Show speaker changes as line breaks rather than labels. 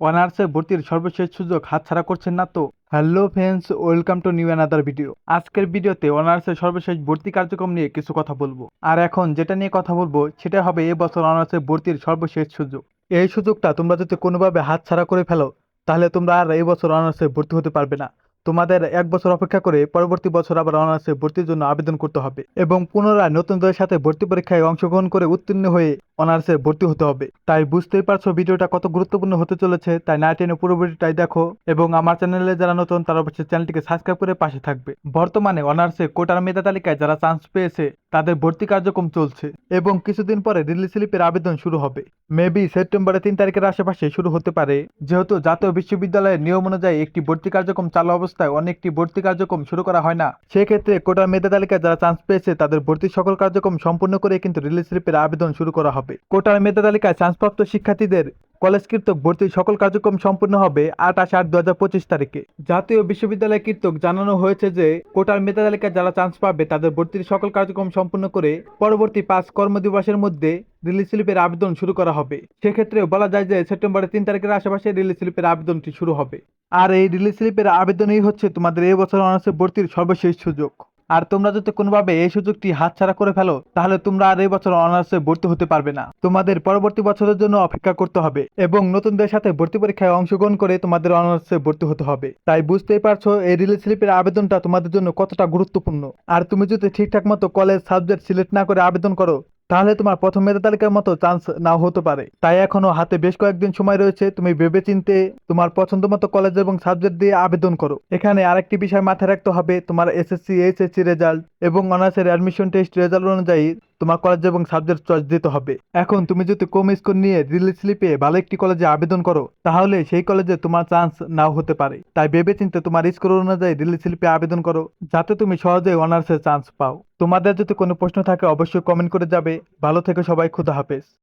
অনার্সে ভর্তির সর্বশেষ সুযোগ হাতছাড়া করছেন না তো hello friends, welcome to new another video. আজকের ভিডিওতে অনার্সের সর্বশেষ ভর্তি কার্যক্রম নিয়ে কিছু কথা বলব। আর এখন যেটা নিয়ে কথা বলব, সেটা হবে এবছর অনার্সে ভর্তির সর্বশেষ সুযোগ। এই সুযোগটা তোমরা যদি কোনোভাবে হাতছাড়া করে ফেলো, তাহলে তোমরা আর এই বছর অনার্সে ভর্তি হতে পারবে না। তোমাদের এক বছর অপেক্ষা করে পরবর্তী বছর আবার অনার্সে ভর্তির জন্য আবেদন করতে হবে। এবং পুনরায় নতুনদের সাথে ভর্তি পরীক্ষায় অংশগ্রহণ করে উত্তীর্ণ হয়ে অনার্সে ভর্তি হতে হবে। তাই বুঝতেই পারছ ভিডিওটা কত গুরুত্বপূর্ণ হতে চলেছে, তাই না টেনে পুরো ভিডিওটাই দেখো এবং আমার চ্যানেলে যারা নতুন তারা অবশ্যই চ্যানেলটিকে সাবস্ক্রাইব করে পাশে থাকবে। বর্তমানে অনার্সে কোটার মেধা তালিকায় যারা চান্স পেয়েছে, তাদের ভর্তি কার্যক্রম চলছে এবং কিছুদিন পরে রিলিজ স্লিপের আবেদন শুরু হবে। মেবি সেপ্টেম্বরের তিন তারিখের আশেপাশে শুরু হতে পারে। যেহেতু জাতীয় বিশ্ববিদ্যালয়ের নিয়ম অনুযায়ী একটি ভর্তি কার্যক্রম চালু অবস্থায় অনেকটি ভর্তি কার্যক্রম শুরু করা হয় না, সেক্ষেত্রে কোটার মেধা তালিকায় যারা চান্স পেয়েছে, তাদের ভর্তি সকল কার্যক্রম সম্পূর্ণ করে কিন্তু রিলিজ স্লিপের আবেদন শুরু করা হবে। কোটার মেধা তালিকায় চান্সপ্রাপ্ত শিক্ষার্থীদের কলেজ কৃতক ভর্তির সকল কার্যক্রম সম্পূর্ণ হবে আঠাশ আট দু হাজার পঁচিশ তারিখে। জাতীয় বিশ্ববিদ্যালয় কৃতক জানানো হয়েছে যে, কোটার মেধা তালিকায় যারা চান্স পাবে তাদের ভর্তির সকল কার্যক্রম সম্পূর্ণ করে পরবর্তী পাঁচ কর্মদিবসের মধ্যে রিলিজ স্লিপের আবেদন শুরু করা হবে। সেক্ষেত্রে বলা যায় যে, সেপ্টেম্বরের তিন তারিখের আশেপাশে রিলিজ স্লিপের আবেদনটি শুরু হবে। আর এই রিলিজ স্লিপের আবেদনই হচ্ছে তোমাদের এই বছর অনার্সে ভর্তির সর্বশেষ সুযোগ। আর তোমরা যদি কোনোভাবে এই সুযোগটি হাতছাড়া করে ফেলো, তাহলে তোমরা আর এই বছর অনার্সে ভর্তি হতে পারবে না। তোমাদের পরবর্তী বছরের জন্য অপেক্ষা করতে হবে এবং নতুনদের সাথে ভর্তি পরীক্ষায় অংশগ্রহণ করে তোমাদের অনার্সে ভর্তি হতে হবে। তাই বুঝতেই পারছ, এই রিলিজ স্লিপের আবেদনটা তোমাদের জন্য কতটা গুরুত্বপূর্ণ। আর তুমি যদি ঠিকঠাক মতো কলেজ সাবজেক্ট সিলেক্ট না করে আবেদন করো তাহলে তোমার প্রথম মেধা তালিকার মতো চান্স নাও হতে পারে। তাই এখনও হাতে বেশ কয়েকদিন সময় রয়েছে, তুমি ভেবেচিন্তে তোমার পছন্দ মতো কলেজ এবং সাবজেক্ট দিয়ে আবেদন করো। এখানে আরেকটি বিষয় মাথায় রাখতে হবে, তোমার এসএসসি এইচএসসি রেজাল্ট এবং অনার্সের অ্যাডমিশন টেস্ট রেজাল্ট অনুযায়ী তোমার কলেজ এবং সাবজেক্ট চয়েস দিতে হবে। এখন তুমি যদি কম স্কোর নিয়ে রিলিজ স্লিপে ভালো একটি কলেজে আবেদন করো, তাহলে সেই কলেজে তোমার চান্স নাও হতে পারে। তাই ভেবে চিন্তে তোমার স্কোর অনুযায়ী রিলিজ স্লিপে আবেদন করো, যাতে তুমি সহজেই অনার্সের চান্স পাও। তোমাদের যদি কোনো প্রশ্ন থাকে, অবশ্যই কমেন্ট করে যাবে। ভালো থেকে সবাই, খুদা হাফেজ।